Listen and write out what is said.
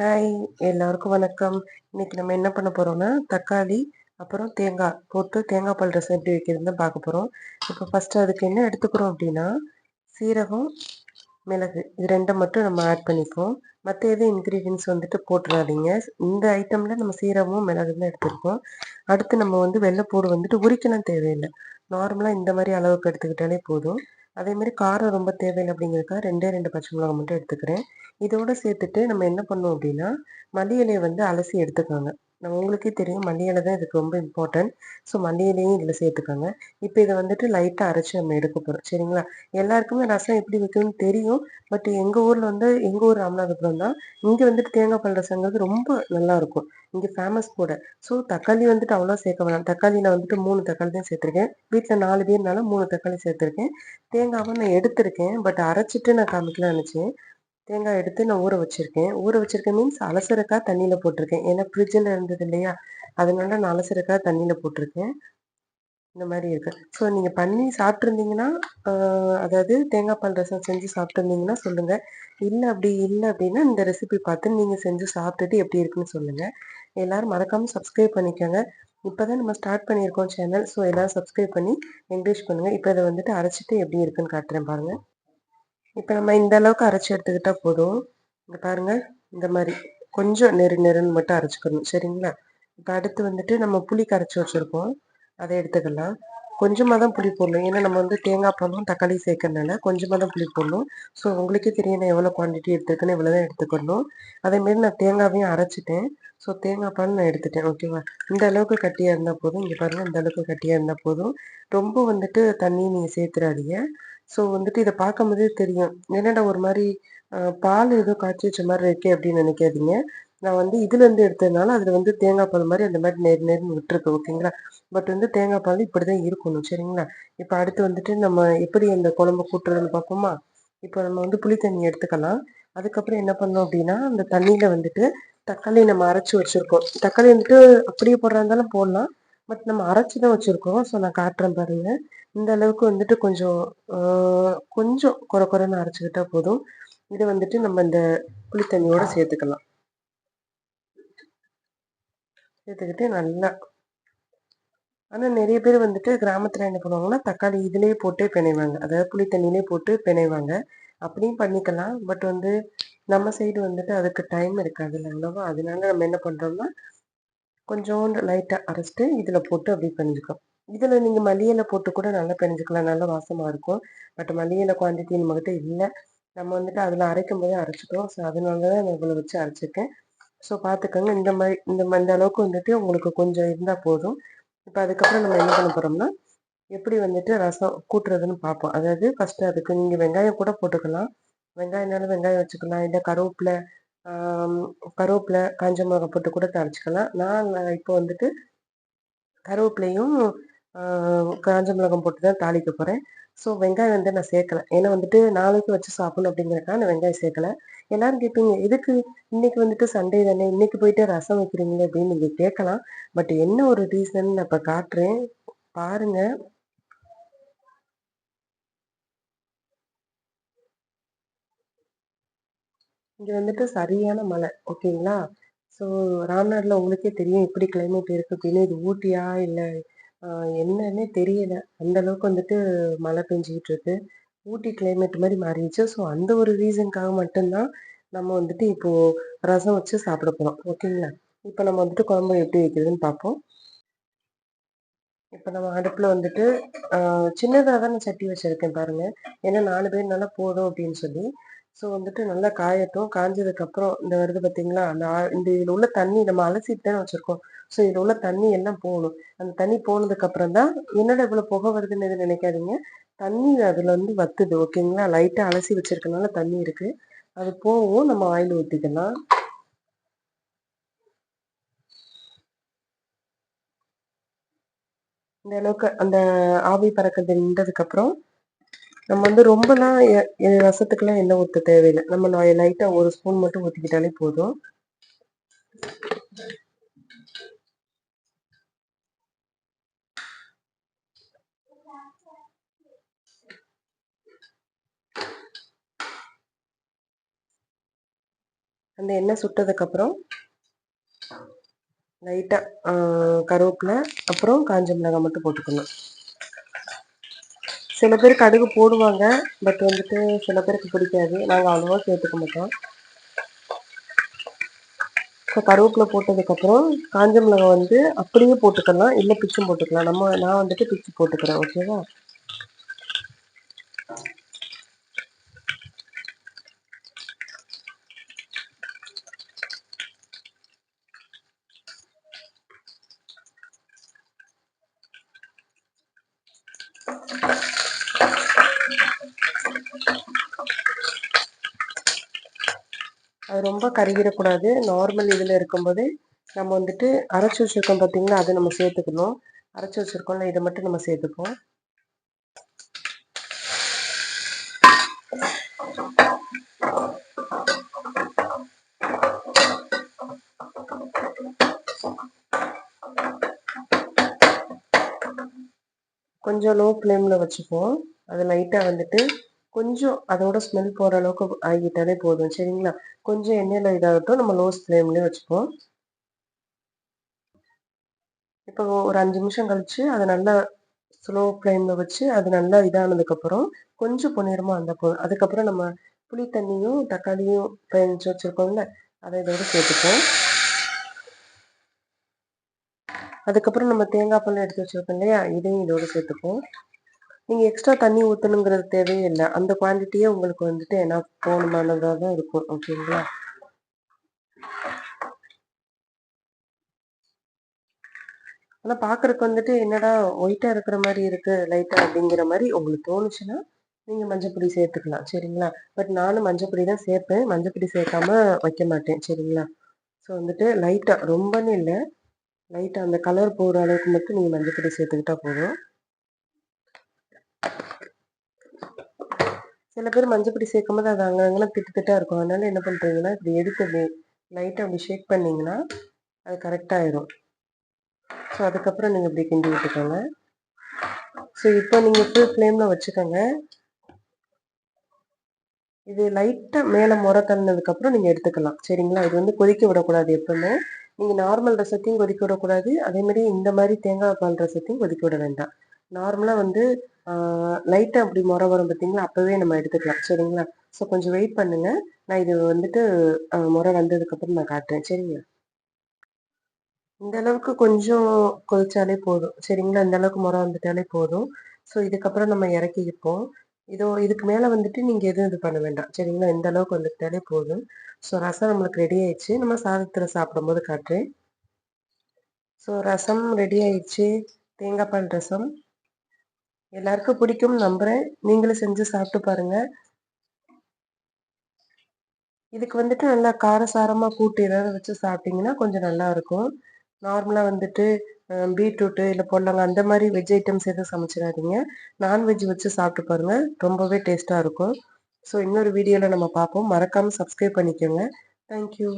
Hi எல்லோருக்கும் வணக்கம். இன்னைக்கு நம்ம என்ன பண்ண போகிறோம்னா தக்காளி அப்புறம் தேங்காய் போட்டு தேங்காய் பால் ரசம் எப்படி வைக்கிறதுன்னு பார்க்க போகிறோம் இப்போ ஃபஸ்ட்டு அதுக்கு என்ன எடுத்துக்கிறோம் அப்படின்னா சீரகம் மிளகு. இது ரெண்டை மட்டும் நம்ம ஆட் பண்ணிப்போம். மற்ற எதுவும் இன்க்ரீடியன்ஸ் வந்துட்டு போட்டுடாதீங்க இந்த ஐட்டமில் நம்ம சீரகமும் மிளகு தான் எடுத்துருக்கோம். அடுத்து நம்ம வந்து வெள்ளைப்பூடு வந்துட்டு உரிக்கலாம் தேவையில்லை. நார்மலாக இந்த மாதிரி அளவுக்கு எடுத்துக்கிட்டாலே போதும். அதேமாதிரி காரம் ரொம்ப தேவையில்லை அப்படிங்கிறதுக்காக ரெண்டே ரெண்டு பச்சை மிளகா மட்டும் எடுத்துக்கிறேன். இதோடு சேர்த்துட்டு நம்ம என்ன பண்ணோம் அப்படின்னா மல்லி இலையை வந்து அலசி எடுத்துக்கோங்க. நம்ம உங்களுக்கே தெரியும் மல்லி இலை தான் இதுக்கு ரொம்ப இம்பார்ட்டன்ட் ஸோ மல்லி இலையும் இதில் சேர்த்துக்கோங்க. இப்போ இதை வந்துட்டு லைட்டாக அரைச்சி நம்ம எடுக்க போகிறோம் சரிங்களா? எல்லாருக்குமே ரசம் எப்படி வைக்கணும்னு தெரியும். பட் எங்கள் ஊரில் வந்து எங்கள் ஊர் ராமநாதபுரம் தான் இங்கே வந்துட்டு தேங்காய் பால் ரசங்கிறது ரொம்ப நல்லாயிருக்கும் இங்கே ஃபேமஸ் கூட. ஸோ தக்காளி வந்துட்டு அவ்வளோ சேர்க்க வேணாம். தக்காளி நான் வந்துட்டு மூணு தக்காளி தான் சேர்த்துருக்கேன். வீட்டில் நாலு பேர்னால மூணு தக்காளி சேர்த்துருக்கேன். தேங்காவை நான் எடுத்திருக்கேன். பட் அரைச்சிட்டு நான் காமிக்கலாம் நினச்சேன். தேங்காய் எடுத்து நான் ஊற வச்சுருக்கேன். ஊற வச்சுருக்கேன் மீன்ஸ் அலசரக்காய் தண்ணியில் போட்டிருக்கேன். ஏன்னா ஃப்ரிட்ஜில் இருந்தது இல்லையா? அதனால நான் அலசரக்காய் தண்ணியில் போட்டிருக்கேன். இந்த மாதிரி இருக்குது ஸோ நீங்கள் பண்ணி சாப்பிட்ருந்தீங்கன்னா அதாவது தேங்காய் பால் ரசம் செஞ்சு சாப்பிட்ருந்தீங்கன்னா சொல்லுங்கள் இல்லை அப்படி இல்லை அப்படின்னா இந்த ரெசிபி பார்த்து நீங்கள் செஞ்சு சாப்பிட்டுட்டு எப்படி இருக்குன்னு சொல்லுங்கள் எல்லோரும் மறக்காமல் சப்ஸ்கிரைப் பண்ணிக்கோங்க. இப்போ தான் நம்ம ஸ்டார்ட் பண்ணியிருக்கோம் சேனல் ஸோ எல்லோரும் சப்ஸ்கிரைப் பண்ணி என்கரேஜ் பண்ணுங்கள் இப்போ இதை வந்துட்டு அரைச்சிட்டு எப்படி இருக்குன்னு காட்டுறேன் பாருங்கள் இப்போ நம்ம இந்த அளவுக்கு அரைச்சி எடுத்துக்கிட்டா போதும். இங்கே பாருங்கள் இந்த மாதிரி கொஞ்சம் நெரு நெருன்னு மட்டும் அரைச்சிக்கணும் சரிங்களா? இப்போ அடுத்து வந்துட்டு நம்ம புளி கரைச்சி வச்சுருக்கோம் அதை எடுத்துக்கலாம். கொஞ்சமாக தான் புளி போடணும் ஏன்னா நம்ம வந்து தேங்காய் பாலும் தக்காளி சேர்க்கறதுனால கொஞ்சமாக தான் புளி போடணும். ஸோ உங்களுக்கே தெரியும் நான் எவ்வளோ குவான்டிட்டி எடுத்துருக்கேன்னு இவ்வளோ தான் எடுத்துக்கணும். அதேமாரி நான் தேங்காவையும் அரைச்சிட்டேன். ஸோ தேங்காய் பால் நான் எடுத்துட்டேன் ஓகேவா இந்த அளவுக்கு கட்டியாக இருந்தால் போதும். இங்கே பாருங்கள் இந்த அளவுக்கு கட்டியாக இருந்தால் போதும். ரொம்ப வந்துட்டு தண்ணி நீங்கள் சேர்த்துறாதீங்க. ஸோ வந்துட்டு இதை பார்க்கும்போதே தெரியும். என்னடா ஒரு மாதிரி பால் ஏதோ காய்ச்சி வச்ச மாதிரி இருக்கே அப்படின்னு நினைக்காதீங்க. நான் வந்து இதுலேருந்து எடுத்ததுனால அதில் வந்து தேங்காய் பால் மாதிரி அந்த மாதிரி நேர் நேர்னு விட்டுருக்கு ஓகேங்களா? பட் வந்து தேங்காய் பால் இப்படி தான் இருக்கணும் சரிங்களா? இப்போ அடுத்து வந்துட்டு நம்ம எப்படி அந்த குழம்பு கூட்டுறதுன்னு பார்ப்போமா இப்போ நம்ம வந்து புளி தண்ணி எடுத்துக்கலாம். அதுக்கப்புறம் என்ன பண்ணோம் அப்படின்னா அந்த தண்ணியில் வந்துட்டு தக்காளி நம்ம அரைச்சி வச்சுருக்கோம். தக்காளி வந்துட்டு அப்படியே போடுறா இருந்தாலும் போடலாம். பட் நம்ம அரைச்சி தான் வச்சுருக்கோம். ஸோ நான் காட்டுறேன் பாருங்கள் இந்த அளவுக்கு வந்துட்டு கொஞ்சம் கொஞ்சம் குறை குறைன்னு அரைச்சிக்கிட்டா போதும். இதை வந்துட்டு நம்ம இந்த புளி தண்ணியோட சேர்த்துக்கலாம். சேர்த்துக்கிட்டு நல்லா ஆனால் நிறைய பேர் வந்துட்டு கிராமத்தில் என்ன பண்ணுவாங்கன்னா தக்காளி இதுலேயே போட்டு பிணைவாங்க. அதாவது புளி தண்ணியிலே போட்டு பிணைவாங்க. அப்படியும் பண்ணிக்கலாம். பட் வந்து நம்ம சைடு வந்துட்டு அதுக்கு டைம் இருக்காது இல்லைங்களா? அதனால நம்ம என்ன பண்ணுறோம்னா கொஞ்சோண்டு லைட்டாக அரைச்சிட்டு இதில் போட்டு அப்படி பண்ணிருக்கோம் இதில் நீங்கள் மல்லியில போட்டு கூட நல்லா பிணைஞ்சிக்கலாம் நல்ல வாசமாக இருக்கும். பட் மல்லியில குவான்டிட்டி நம்மக்கிட்ட இல்லை. நம்ம வந்துட்டு அதில் அரைக்கும் போதே அரைச்சிட்டோம். ஸோ அதனால தான் நான் இவ்வளோ வச்சு அரைச்சிருக்கேன். ஸோ பார்த்துக்கோங்க. இந்த மாதிரி இந்த இந்த அளவுக்கு வந்துட்டு உங்களுக்கு கொஞ்சம் இருந்தால் போதும். இப்போ அதுக்கப்புறம் நம்ம என்ன பண்ண போகிறோம்னா எப்படி வந்துட்டு ரசம் கூட்டுறதுன்னு பார்ப்போம். அதாவது ஃபஸ்ட்டு அதுக்கு நீங்கள் வெங்காயம் கூட போட்டுக்கலாம். வெங்காயம்னாலும் வெங்காயம் வச்சுக்கலாம். இல்லை கருவேப்பிலை கருவேப்பிலை காஞ்ச மிளகா போட்டு கூட தரைச்சிக்கலாம் நான் இப்போ வந்துட்டு கருவேப்பிலையும் காஞ்ச மிளகம் போட்டு தான் தாளிக்க போகிறேன் ஸோ வெங்காயம் வந்து நான் சேர்க்கலை. ஏன்னா வந்துட்டு நாளைக்கு வச்சு சாப்பிடணும் அப்படிங்கிறக்காக நான் வெங்காயம் சேர்க்கலை. எல்லாரும் கேட்பீங்க எதுக்கு இன்னைக்கு வந்துட்டு சண்டே தானே? இன்னைக்கு போயிட்டு ரசம் வைக்கிறீங்களே? அப்படின்னு நீங்கள் கேட்கலாம். பட் என்ன ஒரு ரீசன் நான் இப்போ காட்டுறேன். பாருங்க. இங்கே வந்துட்டு சரியான மழை ஓகேங்களா? ஸோ ராம்நாட்டில் உங்களுக்கே தெரியும் எப்படி கிளைமேட் இருக்குது அப்படின்னு. இது ஊட்டியா இல்லை என்னன்னே தெரியல. அந்த அளவுக்கு வந்துட்டு மழை பெஞ்சிக்கிட்டு இருக்கு. ஊட்டி கிளைமேட் மாதிரி மாறிடுச்சு. ஸோ அந்த ஒரு ரீசனுக்காக மட்டும்தான் நம்ம வந்துட்டு இப்போது ரசம் வச்சு சாப்பிட போகிறோம் ஓகேங்களா இப்போ நம்ம வந்துட்டு குழம்பு எப்படி வைக்கிறதுன்னு பார்ப்போம். இப்போ நம்ம அடுப்பில் வந்துட்டு சின்னதாக தான் நான் சட்டி வச்சுருக்கேன் பாருங்கள் ஏன்னா நாலு பேர் நல்லா போதும் அப்படின்னு சொல்லி. ஸோ வந்துட்டு நல்லா காயட்டும். காஞ்சதுக்கப்புறம் இந்த வருது பார்த்தீங்களா அந்த இந்த இதில் உள்ள தண்ணி நம்ம அலசிட்டு தானே வச்சுருக்கோம். ஸோ இதில் உள்ள தண்ணி எல்லாம் போகணும். அந்த தண்ணி போனதுக்கப்புறம் தான் என்னடா இவ்வளோ புகை வருதுன்னு எதுவும் நினைக்காதீங்க. தண்ணி அதில் வந்து வத்துது ஓகேங்களா? லைட்டாக அலசி வச்சிருக்கனால தண்ணி இருக்குது அது போகவும் நம்ம ஆயில் ஊற்றிக்கலாம் இந்த அளவுக்கு அந்த ஆவி பறக்கிறது நின்றதுக்கப்புறம் நம்ம வந்து ரொம்பலாம் ரசத்துக்கெல்லாம் எண்ணெய் ஊற்ற தேவையில்லை. நம்ம லைட்டாக ஒரு ஸ்பூன் மட்டும் ஊற்றிக்கிட்டாலே போதும். அந்த எண்ணெய் சுட்டதுக்கப்புறம் லைட்டாக கருவேப்பிலை அப்புறம் காஞ்ச மிளகாய் மட்டும் போட்டுக்கணும். சில பேர் கடுகு போடுவாங்க பட் வந்துட்டு சில பேருக்கு பிடிக்காது. நாங்கள் அவ்வளோவா சேர்த்துக்க மாட்டோம். ஸோ கருவேப்பிலை போட்டதுக்கப்புறம் காஞ்ச மிளகாய் வந்து அப்படியே போட்டுக்கலாம் இல்லை பிச்சும் போட்டுக்கலாம். நம்ம நான் வந்துட்டு பிச்சு போட்டுக்கிறேன் ஓகேவா அது ரொம்ப கருகிடக்கூடாது. நார்மல் இதில் இருக்கும்போது நம்ம வந்துட்டு அரைச்சி வச்சுருக்கோம் பார்த்தீங்களா அதை நம்ம சேர்த்துக்கணும். அரைச்சி வச்சுருக்கோம்ல இதை மட்டும் நம்ம சேர்த்துப்போம் கொஞ்சம் லோ ஃப்ளேமில் வச்சுப்போம் அது லைட்டாக வந்துட்டு கொஞ்சம் அதோட ஸ்மெல் போகிற அளவுக்கு ஆகிட்டாலே போதும். சரிங்களா? கொஞ்சம் எண்ணெயில் இதாகட்டும் நம்ம லோ ஃப்ளேம்லேயே வச்சுப்போம். இப்போ ஒரு அஞ்சு நிமிஷம் கழித்து அதை நல்லா ஸ்லோ ஃப்ளேமில் வச்சு அது நல்லா இதானதுக்கப்புறம் கொஞ்சம் பொன்னிறமாக அந்த போதும். அதுக்கப்புறம் நம்ம புளி தண்ணியும் தக்காளியும் பயணிச்சு வச்சுருக்கோம்ல அதை இதோட சேர்த்துப்போம். அதுக்கப்புறம் நம்ம தேங்காய் பழம் எடுத்து வச்சுருக்கோம் இல்லையா? இதையும் இதோட சேர்த்துப்போம். நீங்கள் எக்ஸ்ட்ரா தண்ணி ஊற்றணுங்கிறது தேவையே இல்லை. அந்த குவான்டிட்டியே உங்களுக்கு வந்துட்டு என்ன போகணுமானதாக தான் இருக்கும். ஓகேங்களா? ஆனால் பார்க்குறக்கு வந்துட்டு என்னடா ஒயிட்டாக இருக்கிற மாதிரி இருக்குது லைட்டாக அப்படிங்கிற மாதிரி உங்களுக்கு தோணுச்சுன்னா நீங்கள் மஞ்சப்பொடி சேர்த்துக்கலாம். சரிங்களா? பட் நானும் மஞ்சப்பொடி தான் சேர்ப்பேன். மஞ்சப்பொடி சேர்க்காம வைக்க மாட்டேன். சரிங்களா? ஸோ வந்துட்டு லைட்டாக ரொம்பன்னு இல்லை. லைட்டாக அந்த கலர் போகிற அளவுக்கு மட்டும் நீங்கள் மஞ்சப்பொடி சேர்த்துக்கிட்டா போதும். சில பேர் மஞ்சப்பொடி சேர்க்கும் போது அது அங்கங்கெல்லாம் திட்டு திட்டாக இருக்கும். அதனால என்ன பண்ணுறீங்கன்னா இப்படி எடுத்து அப்படி லைட்டாக அப்படி ஷேக் பண்ணிங்கன்னா அது கரெக்டாகிடும் ஸோ அதுக்கப்புறம் நீங்கள் இப்படி கிண்டி விட்டுக்கோங்க. ஸோ இப்போ நீங்கள் ஃபுல் ஃப்ளேமில் வச்சுக்கோங்க. இது லைட்டாக மேலே முறை தள்ளினதுக்கப்புறம் நீங்கள் எடுத்துக்கலாம். சரிங்களா? இது வந்து கொதிக்க விடக்கூடாது எப்பவுமே. நீங்கள் நார்மல் ரசத்தையும் கொதிக்க விடக்கூடாது. அதேமாதிரி இந்த மாதிரி தேங்காய் பால் ரசத்தையும் கொதிக்க விட வேண்டாம். நார்மலாக வந்து லைட்டாக அப்படி முறை வரும் பார்த்தீங்களா அப்போவே நம்ம எடுத்துக்கலாம். சரிங்களா? ஸோ கொஞ்சம் வெயிட் பண்ணுங்கள் நான் இது வந்துட்டு முறை வந்ததுக்கப்புறம் நான் காட்டுறேன். சரிங்களா? இந்த அளவுக்கு கொஞ்சம் கொதிச்சாலே போதும். சரிங்களா? இந்த அளவுக்கு முறை வந்துட்டாலே போதும். ஸோ இதுக்கப்புறம் நம்ம இறக்கிப்போம் இதோ இதுக்கு மேலே வந்துட்டு நீங்கள் எதுவும் இது பண்ண வேண்டாம். சரிங்களா? இந்த அளவுக்கு வந்துட்டாலே போதும். ஸோ ரசம் நம்மளுக்கு ரெடி ஆயிடுச்சு. நம்ம சாதத்தில் சாப்பிடும்போது காட்டுறேன். ஸோ ரசம் ரெடி ஆயிடுச்சு. தேங்காய் பால் ரசம். எல்லாருக்கும் பிடிக்கும் நம்புறேன். நீங்களும் செஞ்சு சாப்பிட்டு பாருங்க. இதுக்கு வந்துட்டு நல்லா காரசாரமாக கூட்டு ஏதாவது வச்சு சாப்பிட்டீங்கன்னா கொஞ்சம் நல்லா இருக்கும். நார்மலாக வந்துட்டு பீட்ரூட்டு இல்லை பொல்லங்க அந்த மாதிரி வெஜ் ஐட்டம்ஸ் எதுவும் சமைச்சிடாதீங்க. நான்வெஜ் வச்சு சாப்பிட்டு பாருங்கள் ரொம்பவே டேஸ்ட்டாக இருக்கும். ஸோ இன்னொரு வீடியோவில் நம்ம பார்ப்போம். மறக்காமல் சப்ஸ்கிரைப் பண்ணிக்கோங்க. தேங்க்யூ